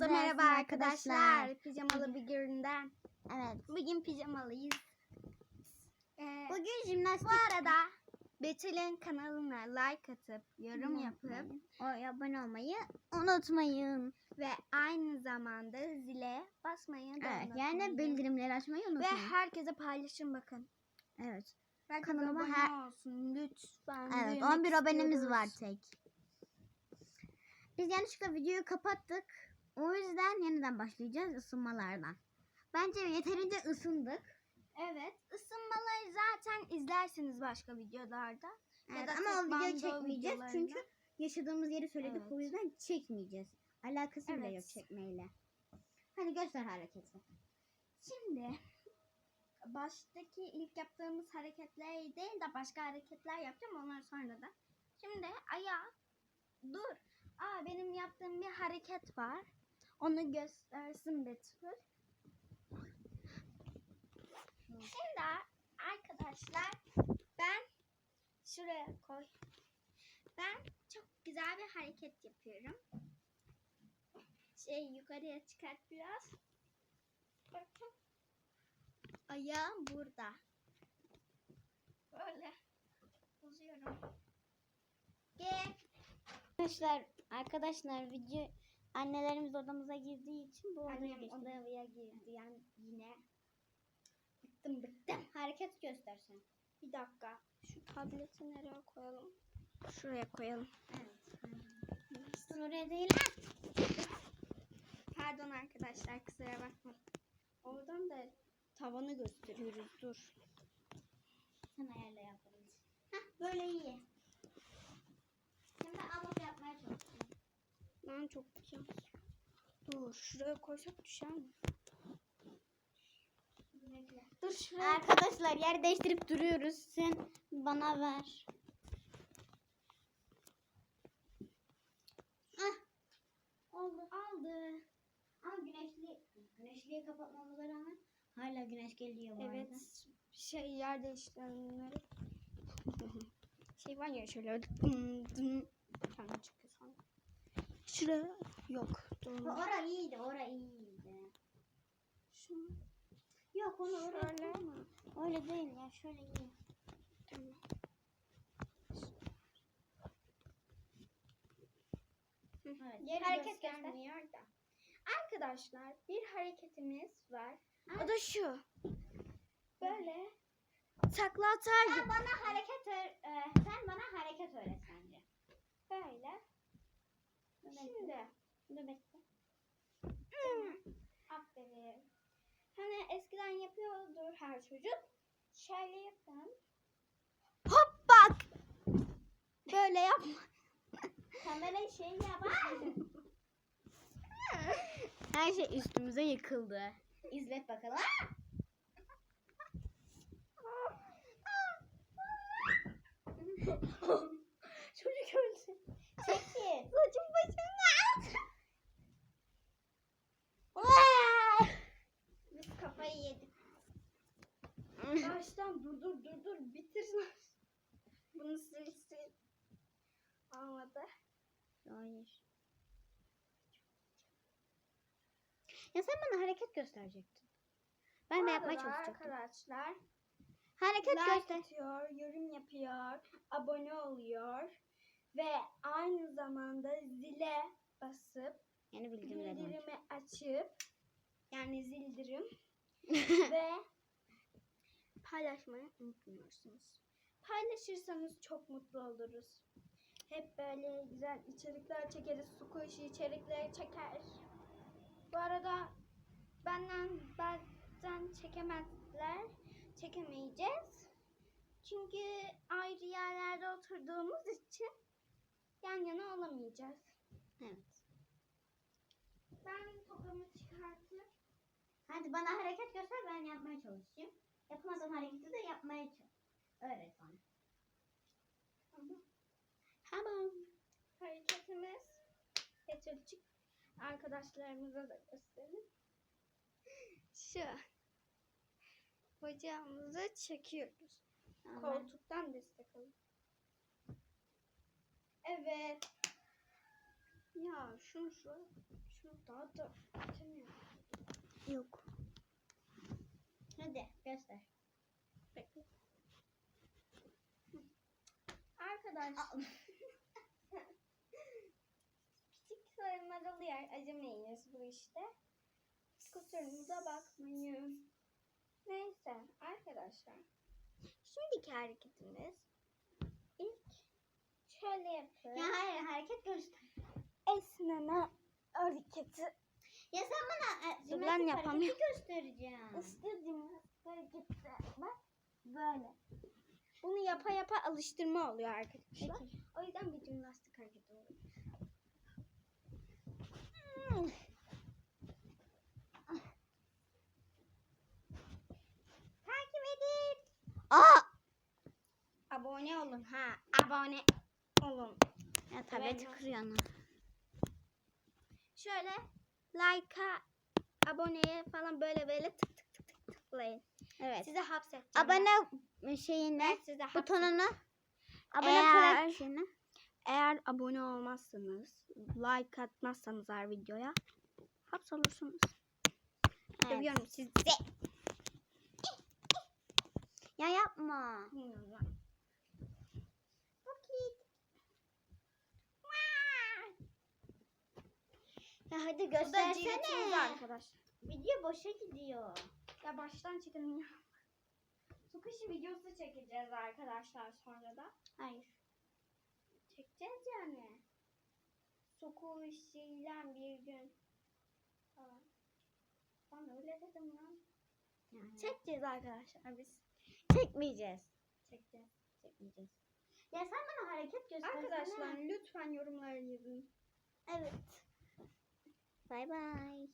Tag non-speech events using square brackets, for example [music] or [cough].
Herkese merhaba arkadaşlar. Pijamalı bir günden. Evet. Bugün pijamalıyız. Ee, Bugün jimnastik. bu arada Betül'ün kanalına like atıp yorum yapıp o abone olmayı unutmayın. ve aynı zamanda zile basmayı da Evet. Yani unutmayın. bildirimleri açmayı ve unutmayın. herkese paylaşın bakın. evet. Herkes Kanalıma abone her- olsun lütfen. Evet. Duymak 11 abonemiz istiyoruz. var tek. Biz yanlışlıkla videoyu kapattık. O yüzden yeniden başlayacağız ısınmalardan. Bence yeterince ısındık. Evet. ısınmaları zaten izlersiniz başka videolarda. Ya Evet, ama o bando çekmeyeceğiz çünkü yaşadığımız yeri söyledik Evet. o yüzden çekmeyeceğiz. Alakası bile Evet. yok çekmeyle. Hadi göster hareketi. Şimdi baştaki ilk yaptığımız hareketler değil de başka hareketler yapacağım onları sonra da. Şimdi ayağa dur. Aa benim yaptığım bir hareket var. Onu göstersin Betül. Şimdi arkadaşlar ben şuraya koy. Ben çok güzel bir hareket yapıyorum. Şey yukarıya çıkart biraz. Bakın. Ayağım burada. Böyle uzuyorum. Gel. Arkadaşlar, arkadaşlar video annelerimiz odamıza girdiği için bu odaya Annem geçtim. odaya girdi yani yine. Bıktım bıktım. Hareket göstersen. Bir dakika. Şu tableti nereye koyalım? Şuraya koyalım. Evet. Dur oraya değil. Pardon arkadaşlar kusura bakmayın. Oradan da tavanı gösteriyoruz. Dur. Sen ayarla yaparız. Hah böyle iyi. Şimdi abla yapmaya çalışıyorum. Ben çok güzel. Dur şuraya koysak düşer mi? Dur şuraya. Arkadaşlar yer değiştirip duruyoruz. Sen bana ver. Ah. Oldu. Aldı. Ama güneşli güneşliği kapatmamıza rağmen hala güneş geliyor bu arada. Evet. Şey yer değiştirenleri. [laughs] şey var ya şöyle dım dım falan çıkıyor. Şuraya yok. Bu Ora iyiydi, ora iyiydi. Şu Yok onu oraya şöyle koyma. Öyle değil ya, şöyle iyi. tamam. Evet, Yeri hareket göstermiyor da. Arkadaşlar bir hareketimiz var. O da şu. Böyle takla atar Sen gibi. bana hareket öğ- e, sen bana hareket öğret bence. Böyle. Şimdi. Dur bekle. Hmm. Aferin. Hani eskiden yapıyordur her çocuk. Şöyle yapın. Hop bak. Böyle yapma. Kamera şey yap. [laughs] Her şey üstümüze yıkıldı. İzlet bakalım. [laughs] Çocuk öldü. Çekil. Saçım başım Baştan dur dur dur dur bitir. [laughs] Bunu sil sil. Olmadı. Hayır. Ya sen bana hareket gösterecektin. Ben de yapmaya çalışacaktım. Arkadaşlar Hareket like göster. atıyor, yorum yapıyor, abone oluyor ve aynı zamanda zile basıp Yani bildirimi açıp yani zildirim [laughs] ve paylaşmayı unutmuyorsunuz. Paylaşırsanız çok mutlu oluruz. Hep böyle güzel içerikler çekeriz. Su kuyusu içerikleri çeker. Bu arada benden bazen çekemezler. Çekemeyeceğiz. Çünkü ayrı yerlerde oturduğumuz için yan yana olamayacağız. Evet. Ben tokamı çıkartıp Hadi bana hareket göster ben yapmaya çalışayım. Yapamadığım hareketi de yapmaya çalış. Öğret bana. Tamam. Hareketimiz Betülcük arkadaşlarımıza da gösterin. Şu. Bacağımızı çekiyoruz. Tamam. Koltuktan destek alın. Evet. Ya şunu şu Şunu daha da açamıyorum. Yok. Göster. Bekle. Arkadaşlar. Küçük sorunlar oluyor. Acımayınız bu işte. Kusurumuza bakmayın. Neyse arkadaşlar. Şimdiki hareketimiz ilk şöyle yapıyoruz. Ya hayır hareket göster. Esneme hareketi. Ya sen bana e, Dur jimnastik yapamıyorum. hareketi göstereceğim. Bak böyle. Bunu yapa yapa alıştırma oluyor arkadaşlar. Peki. O yüzden bir jimnastik hareketi oluyor. Takip edin. Aa! Abone olun ha. Abone olun. Ya tableti Evet. kırıyor ana. Şöyle like'a, aboneye falan böyle böyle tık tıklayın. Evet. Size hapsedeceğim. Abone şeyine size hapsedeceğim. butonunu abone Eğer- şeyine. Eğer abone olmazsanız, like atmazsanız her videoya hapsolursunuz. Evet. Seviyorum sizi. Ya yapma. Ya hadi Bu da ciritimiz göstersene. arkadaşlar. Video boşa gidiyor. Ya baştan çekelim ya. Su kuşu videosu çekeceğiz arkadaşlar sonra da. Hayır. Çekeceğiz yani. Su kuşuyla bir gün. Falan. Ben öyle dedim lan. Yani. Çekeceğiz arkadaşlar biz. Çekmeyeceğiz. Çekeceğiz. Çekmeyeceğiz. Ya sen bana hareket göstersene. Arkadaşlar lütfen yorumlara yazın. Evet. Bay bay.